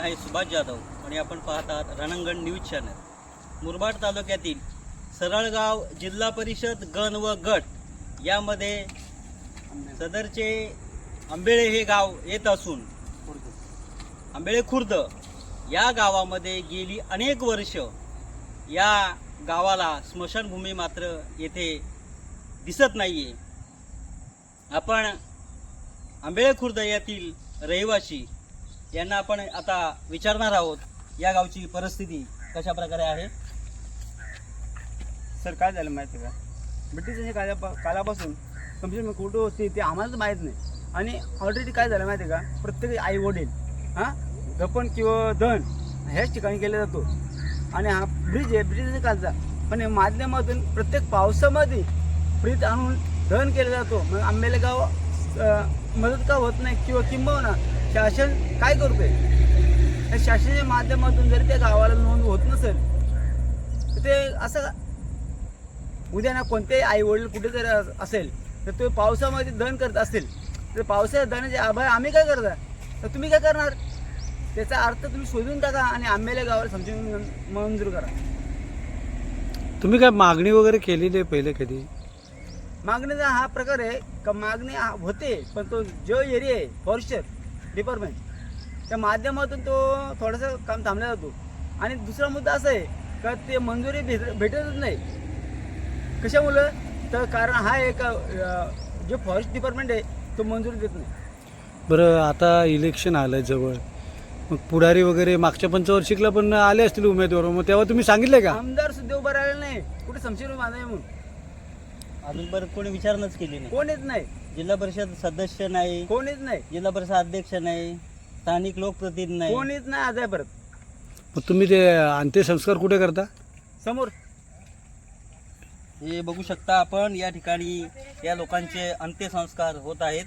आहे सुभाष जाधव आणि आपण पाहत आहात रणंगण न्यूज चॅनल. मुरबाड तालुक्यातील सरळगाव जिल्हा परिषद गण व गट यामध्ये सदरचे आंबेळे हे गाव येत असून आंबेळे खुर्द या गावामध्ये गेली अनेक वर्ष या गावाला स्मशानभूमी मात्र येथे दिसत नाहीये. आपण आंबेळे खुर्द येथील रहिवासी यांना आपण आता विचारणार आहोत या गावची परिस्थिती कशा प्रकारे आहे? सर काय झालं माहिती आहे का? ब्रिटिशांच्या काळा काळापासून कमी कुठं होती ते आम्हालाच माहीत नाही. आणि ऑलरेडी काय झालं माहिती आहे का? प्रत्येक आई वडील हां? दफन किंवा दहन ह्याच ठिकाणी केला जातो. आणि हा ब्रिज आहे ब्रिटिशांच्या काळचा पण या माध्यमातून प्रत्येक पावसामध्ये ब्रिज आणून दहन केला जातो. मग आंबेले गाव मदत का होत नाही किंवा किंबहुना शासन काय करतोय? या शासनाच्या माध्यमातून जर त्या गावाला नोंद होत नसेल तर ते असं उद्या ना कोणतेही आई वडील कुठे जर अस- असेल तर तो पावसामध्ये दहन करत असेल तर पावसाच्या दहनाचे आभार आम्ही काय करता तर तुम्ही काय करणार? त्याचा अर्थ तुम्ही शोधून टाका आणि आंब्याला गावाला समजून मंजूर करा. तुम्ही काय मागणी वगैरे केलेली आहे पहिले कधी? मागणीचा हा प्रकार आहे का मागणी हा होते पण तो जो एरिया आहे फॉरेस्टर. डिपार्टमेंट त्या माध्यमातून तो थोडासा काम थांबला जातो आणि दुसरा मुद्दा असा आहे का ते मंजुरी भेट भेटतच नाही. कशामुळं? तर कारण हा एक जो फॉरेस्ट डिपार्टमेंट आहे तो मंजुरी देत नाही. बरं आता इलेक्शन आलं जवळ. मग पुढारी वगैरे मागच्या पंचवार्षिकला पण आले असतील उमेदवार. मग तेव्हा तुम्ही सांगितले का? आमदार सुद्धा उभं राहिलेला नाही. कुठे संशय बांधाय म्हणून. अजूनपर्यंत कोणी विचारणच केली नाही. कोण येत नाही. जिल्हा परिषद सदस्य नाही. कोण येत नाही. जिल्हा परिषद अध्यक्ष नाही. स्थानिक लोकप्रतिनिधी नाही. कोण येत नाही आज आहे परत. मग तुम्ही ते अंत्यसंस्कार कुठे करता? समोर. हे बघू शकता आपण या ठिकाणी या लोकांचे अंत्यसंस्कार होत आहेत.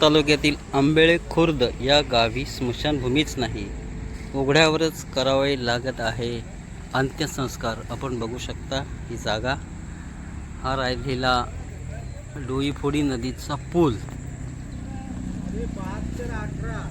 तालुक्यातील आंबेळे खुर्द या गावी स्मशानभूमीच नाही. उघड्यावरच करावे लागत आहे. अंत्यसंस्कार आपण बघू शकता ही जागा. हा राहिलेला डोईफोडी नदीचा पूल. अठरा.